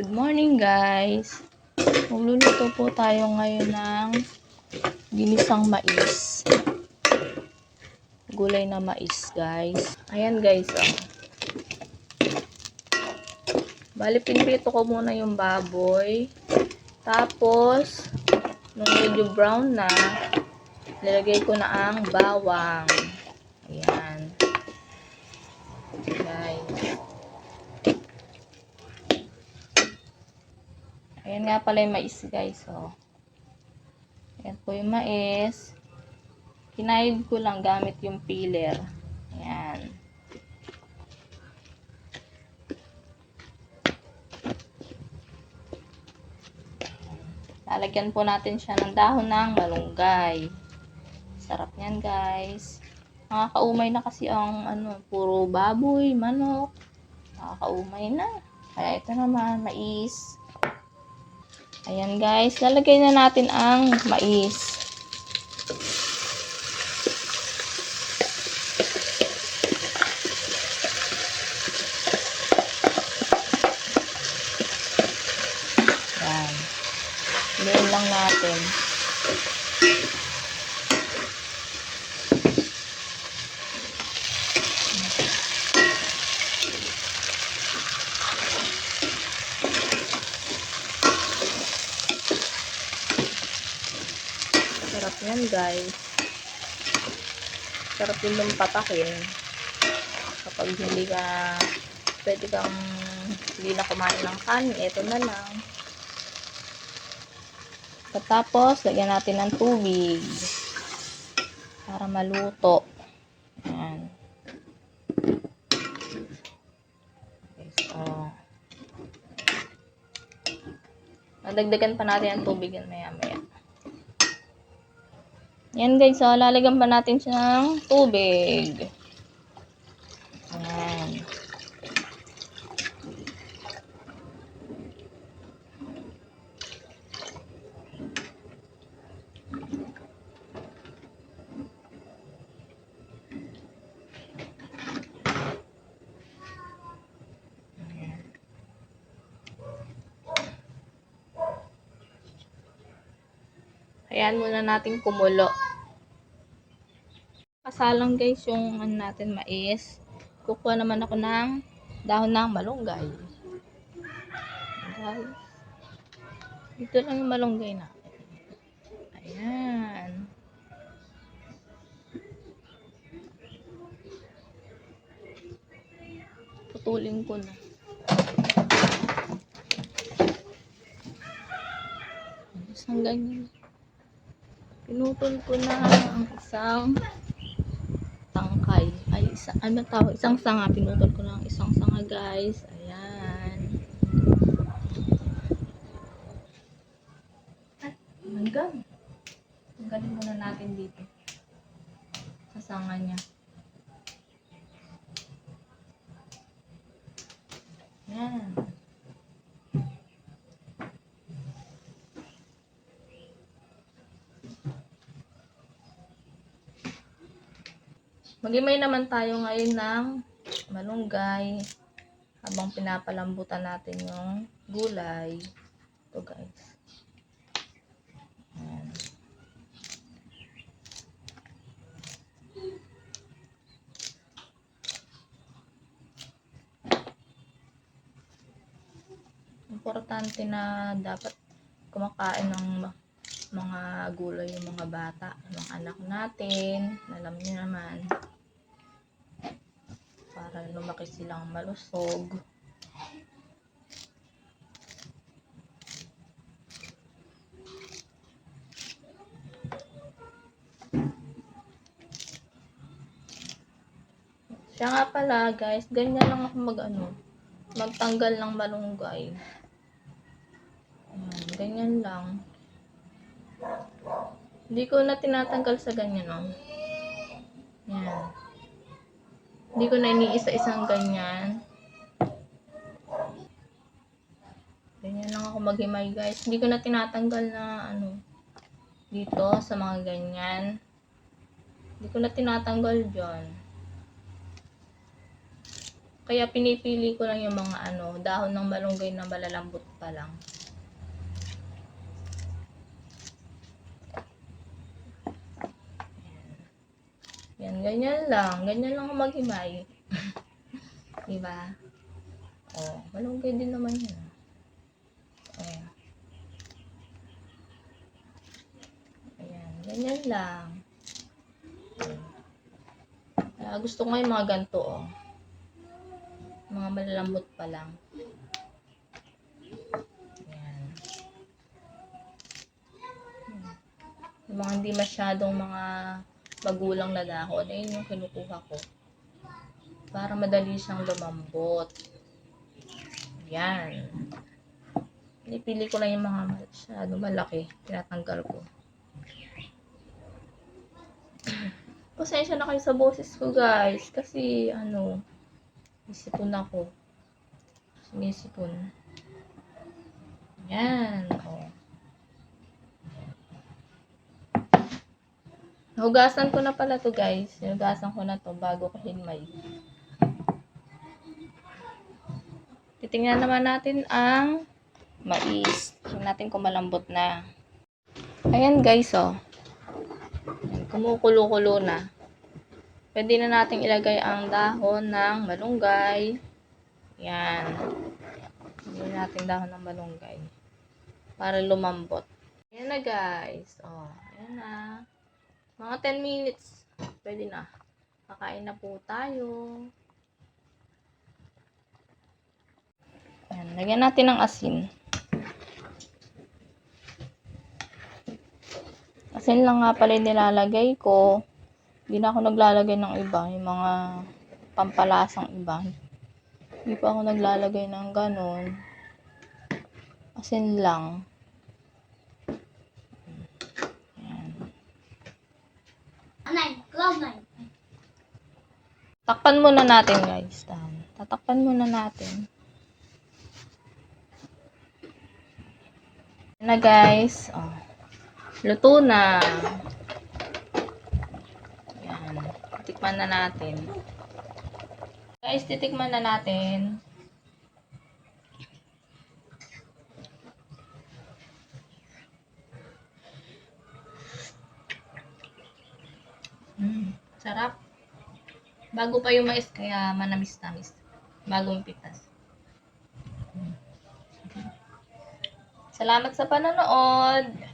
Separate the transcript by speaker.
Speaker 1: Good morning guys. Magluluto po tayo ngayon ng ginisang mais. Gulay na mais guys. Ayan guys. Oh. Bali pinrito ko muna yung baboy. Tapos, nung medyo brown na, nilagay ko na ang bawang. Ayan. Guys. Ayan nga pala yung mais, guys. Oh. Ayan po yung mais. Kinayod ko lang gamit yung peeler. Ayan. Lalagyan po natin siya ng dahon ng malunggay. Sarap niyan, guys. Nakakaumay na kasi ang ano, puro baboy, manok. Nakakaumay na. Kaya ito naman, mais. Ayan guys, lalagay na natin ang mais. Ayan. Hilayin lang natin. Sarap yan guys. Sarap din yung patakin. Kapag hindi ka pwede kang hindi na kumain ng kanin, ito na lang. Tapos, lagyan natin ng tubig para maluto. Ayan. Okay, so, nadagdagan pa natin ang tubig yan maya maya. Yan guys, so lalagyan pa natin siya ng tubig. Ayan. Ayan muna natin kumulo. Kasalang guys yung ano natin mais. Kukuha naman ako ng dahon ng malunggay. Guys. Ito lang yung malunggay natin. Ayan. Putulin ko na. Isang ganyan. Pinutol ko na ang isang isa, ano tawag? Isang sanga. Pinutol ko ang isang sanga, guys. Ayan. Ay, hanggang. Muna natin dito. Sa sanga niya. Ayan. Magimay naman tayo ngayon ng malunggay habang pinapalambutan natin yung gulay. Ito guys. Importante na dapat kumakain ng mga gulay yung mga bata, yung anak natin, alam niyo naman, para lumaki silang malusog. Siya nga pala guys, ganyan lang ako mag ano, magtanggal ng malunggay. Ayan, ganyan lang. Hindi ko na tinatanggal sa ganyan, oh. Hindi ko na iniisa-isang ganyan. Ganyan lang ako maghimay, guys. Hindi ko na tinatanggal na, ano, dito sa mga ganyan. Hindi ko na tinatanggal dyan. Kaya pinipili ko lang yung mga ano, dahon ng malunggay na malalambot pa lang. Yan, ganyan lang. Ganyan lang maghimay. diba? Oh, malunggay din naman yan. Oh. Ayan, ganyan lang. Ah, gusto ko yung mga ganito, oh. Mga malalambot pa lang. Ayan. Hmm. Yung mga hindi masyadong mga magulang na dahon, ayun yung kinukuha ko. Para madali siyang lumambot. Ayan. Pinipili ko lang yung mga masyado malaki. Tinatanggal ko. Pasensya na kayo sa boses ko, guys. Kasi, ano, isipon ako. Sinisipon. Yan. Oh. Hugasan ko na pala to, guys. Hugasan ko na to bago ko hinmay. Titingnan naman natin ang mais. Tingnan natin kung malambot na. Ayan, guys, oh. Kumukulo-kulo na. Pwede na nating ilagay ang dahon ng malunggay. Yan. Ilagay natin dahon ng malunggay. Para lumambot. Ayan na guys. Oh, ayan na. Mga 10 minutes. Pwede na. Kakain na po tayo. Ayan, lagyan natin ng asin. Asin lang nga pala yung nilalagay ko. Hindi na ako naglalagay ng iba, yung mga pampalasang iba. Hindi pa ako naglalagay ng ganon. Asin lang. Takpan muna natin guys. Tatakpan muna natin. Ayan na guys. Oh. Luto na. Yan. Titikman na natin. Guys, titikman na natin. Mm, sarap. Bago pa yung mais, kaya manamis-namis. Bagong pitas. Salamat sa panonood.